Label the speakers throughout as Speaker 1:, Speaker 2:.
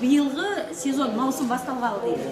Speaker 1: биылғы сезон маусым басталғалы дейді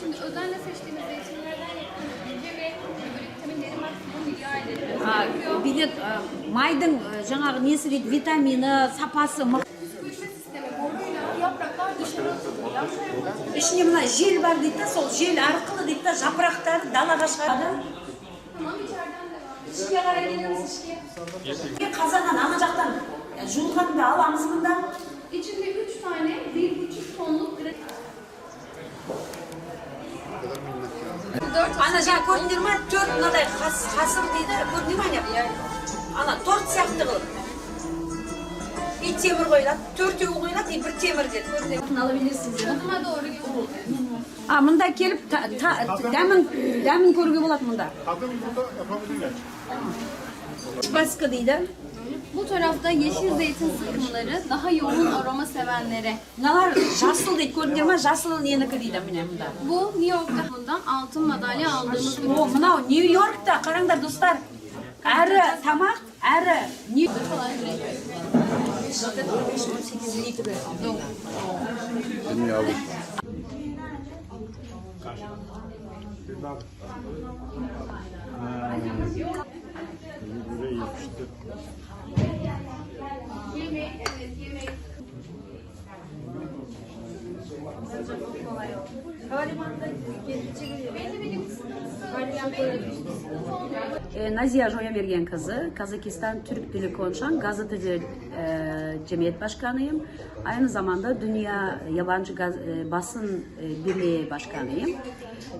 Speaker 2: Şimdi özenle seçtiğimiz zeytinlerden yapılan ince ve böyle vitaminleri maksimum rica edelim.
Speaker 1: а, билет майдың жаңағы несі дейді витамині сапасы мықты
Speaker 2: Püskürtme sistemi boruyla yapraklar dışarı atılıyor. Yaprak yapılıyor.
Speaker 1: ішінде мына жел бар дейді да сол жел арқылы дейді да жапырақтары далаға шығады
Speaker 2: Tamam içeriden devam. İçkiye kadar gelir misin içkiye?
Speaker 1: қазаннан ана жақтан жуылғанды аламыз мында
Speaker 2: İçinde 3 tane 1,5 tonluk
Speaker 1: ана жаңа көрдіңдер ма төрт мынадай қас- қасыр дейді көрдіңдер ма ана ана торт сияқты қылып и темір қойылады төртеуі қойылады и бір темір деді көрдіңдер а мында келіп дәмін дәмін көруге болады мында
Speaker 3: Adım burada yapabilirler.
Speaker 1: баска дейді
Speaker 2: Bu tarafta yeşil zeytin sıkımları daha yoğun aroma sevenlere.
Speaker 1: мыналар жасыл дейді көрдіңдер ма жасыл ненікі дейді міне мында
Speaker 2: Bu New York'ta bundan altın madalya aldığımız bir
Speaker 1: о мынау нью йоркта қараңдар достар әрі тамақ әрі нью
Speaker 4: Bilmiyorum.
Speaker 3: Buraya yapıştı.
Speaker 1: Ee, Joyamergen kızı, Kazakistan Türk Dili Konuşan Gazeteci e, Cemiyet Başkanıyım. Aynı zamanda Dünya Yabancı Gaz- e, Basın e, Birliği Başkanıyım.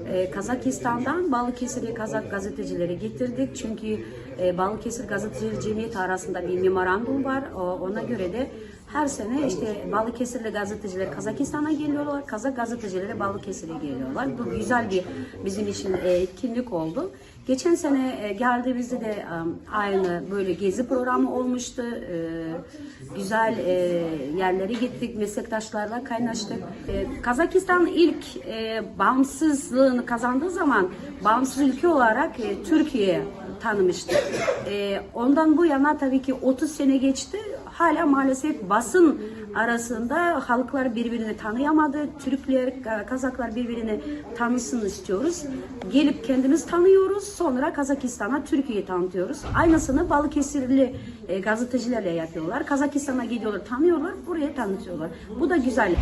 Speaker 1: E, Kazakistan'dan Balıkesir'e Kazak gazetecileri getirdik. Çünkü e, Balıkesir Gazetecileri Cemiyeti arasında bir memorandum var. Ona göre de her sene işte Balıkesirli gazeteciler Kazakistan'a geliyorlar, Kazak gazetecileri Balıkesir'e geliyorlar. Bu güzel bir bizim için e, etkinlik oldu. Geçen sene e, geldiğimizde de aynı böyle gezi programı olmuştu. E, Güzel e, yerlere gittik, meslektaşlarla kaynaştık. Kazakistan ilk bağımsızlığını kazandığı zaman bağımsız ülke olarak Türkiye tanımıştı. Ondan bu yana tabii ki 30 sene geçti. Hala maalesef basın arasında halklar birbirini tanıyamadı. Türkler, Ka- Kazaklar birbirini tanısın istiyoruz. Gelip kendimiz tanıyoruz. Sonra Kazakistan'a Türkiye'yi tanıtıyoruz. Aynısını Balıkesirli e, gazetecilerle yapıyorlar. Kazakistan'a gidiyorlar, tanıyorlar, buraya tanıtıyorlar. Bu da güzel.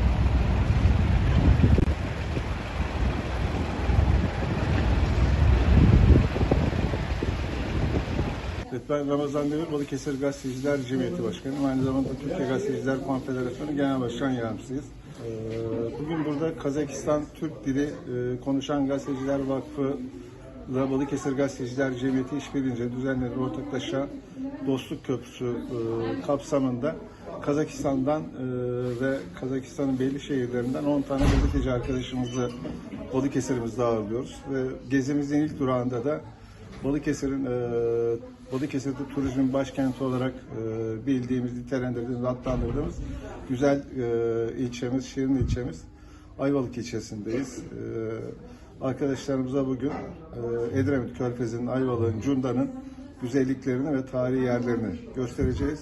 Speaker 3: Evet, ben Ramazan Demir, Balıkesir Gazeteciler Cemiyeti Başkanıyım. Aynı zamanda Türkiye Gazeteciler Konfederasyonu Genel Başkan Yardımcısıyız. Ee, Bugün burada Kazakistan Türk Dili e, Konuşan Gazeteciler Vakfı ile Balıkesir Gazeteciler Cemiyeti işbirliğince düzenlenen ortaklaşa Dostluk Köprüsü e, kapsamında Kazakistan'dan e, ve Kazakistan'ın belli şehirlerinden 10 tane gazeteci arkadaşımızı Balıkesir'imizde ağırlıyoruz. Ve gezimizin ilk durağında da Balıkesir'in e, Balıkesir'de turizmin başkenti olarak e, bildiğimiz, nitelendirdiğimiz, adlandırdığımız güzel e, ilçemiz, Şirin ilçemiz Ayvalık ilçesindeyiz. E, arkadaşlarımıza bugün e, Edremit Körfezi'nin, Ayvalık'ın, Cunda'nın güzelliklerini ve tarihi yerlerini göstereceğiz.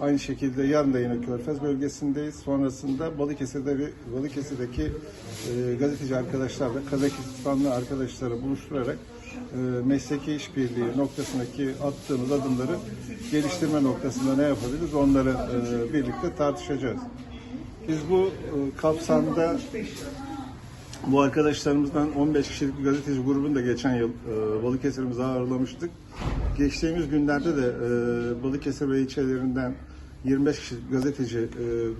Speaker 3: Aynı şekilde yarın da yine Körfez bölgesindeyiz. Sonrasında Balıkesir'de bir Balıkesir'deki e, gazeteci arkadaşlarla Kazakistanlı arkadaşları buluşturarak e, mesleki işbirliği noktasındaki attığımız adımları geliştirme noktasında ne yapabiliriz onları e, birlikte tartışacağız. Biz bu e, kapsamda bu arkadaşlarımızdan 15 kişilik bir gazeteci grubunu da geçen yıl e, Balıkesir'imize ağırlamıştık. Geçtiğimiz günlerde de e, Balıkesir ve ilçelerinden 25 kişilik gazeteci e,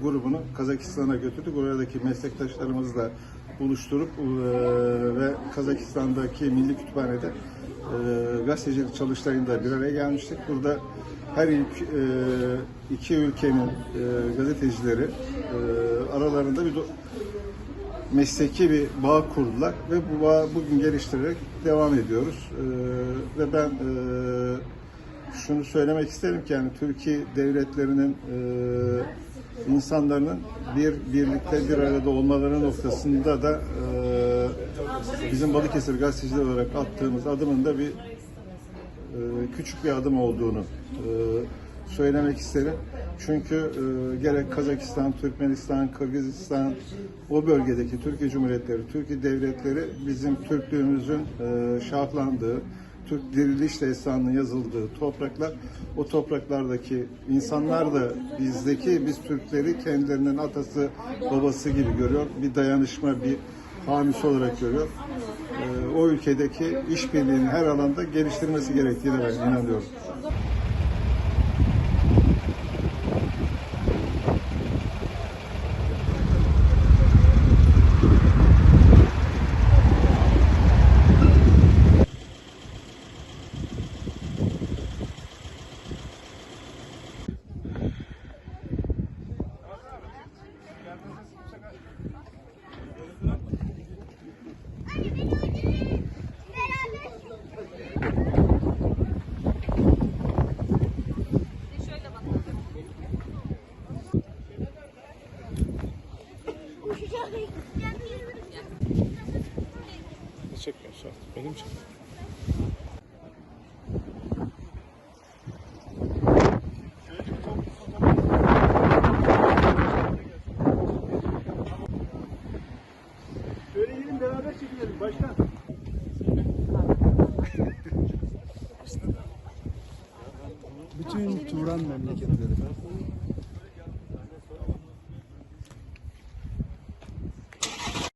Speaker 3: grubunu Kazakistan'a götürdük. Oradaki meslektaşlarımızla buluşturup e, ve Kazakistan'daki Milli Kütüphane'de e, gazetecilik çalıştayında bir araya gelmiştik. Burada her ilk e, iki ülkenin e, gazetecileri e, aralarında bir mesleki bir bağ kurdular ve bu bağı bugün geliştirerek devam ediyoruz. Ee, ve ben e, şunu söylemek isterim ki yani Türkiye devletlerinin e, insanların bir birlikte bir arada olmaları noktasında da e, bizim Balıkesir gazeteciler olarak attığımız adımın da bir e, küçük bir adım olduğunu e, söylemek isterim. Çünkü e, gerek Kazakistan, Türkmenistan, Kırgızistan o bölgedeki Türkiye Cumhuriyetleri, Türkiye devletleri bizim Türklüğümüzün e, şahlandığı, Türk diriliş destanının yazıldığı topraklar. O topraklardaki insanlar da bizdeki biz Türkleri kendilerinin atası, babası gibi görüyor. Bir dayanışma, bir hamisi olarak görüyor. E, o ülkedeki işbirliğini her alanda geliştirmesi gerektiğine ben inanıyorum.
Speaker 5: Turan memleketi.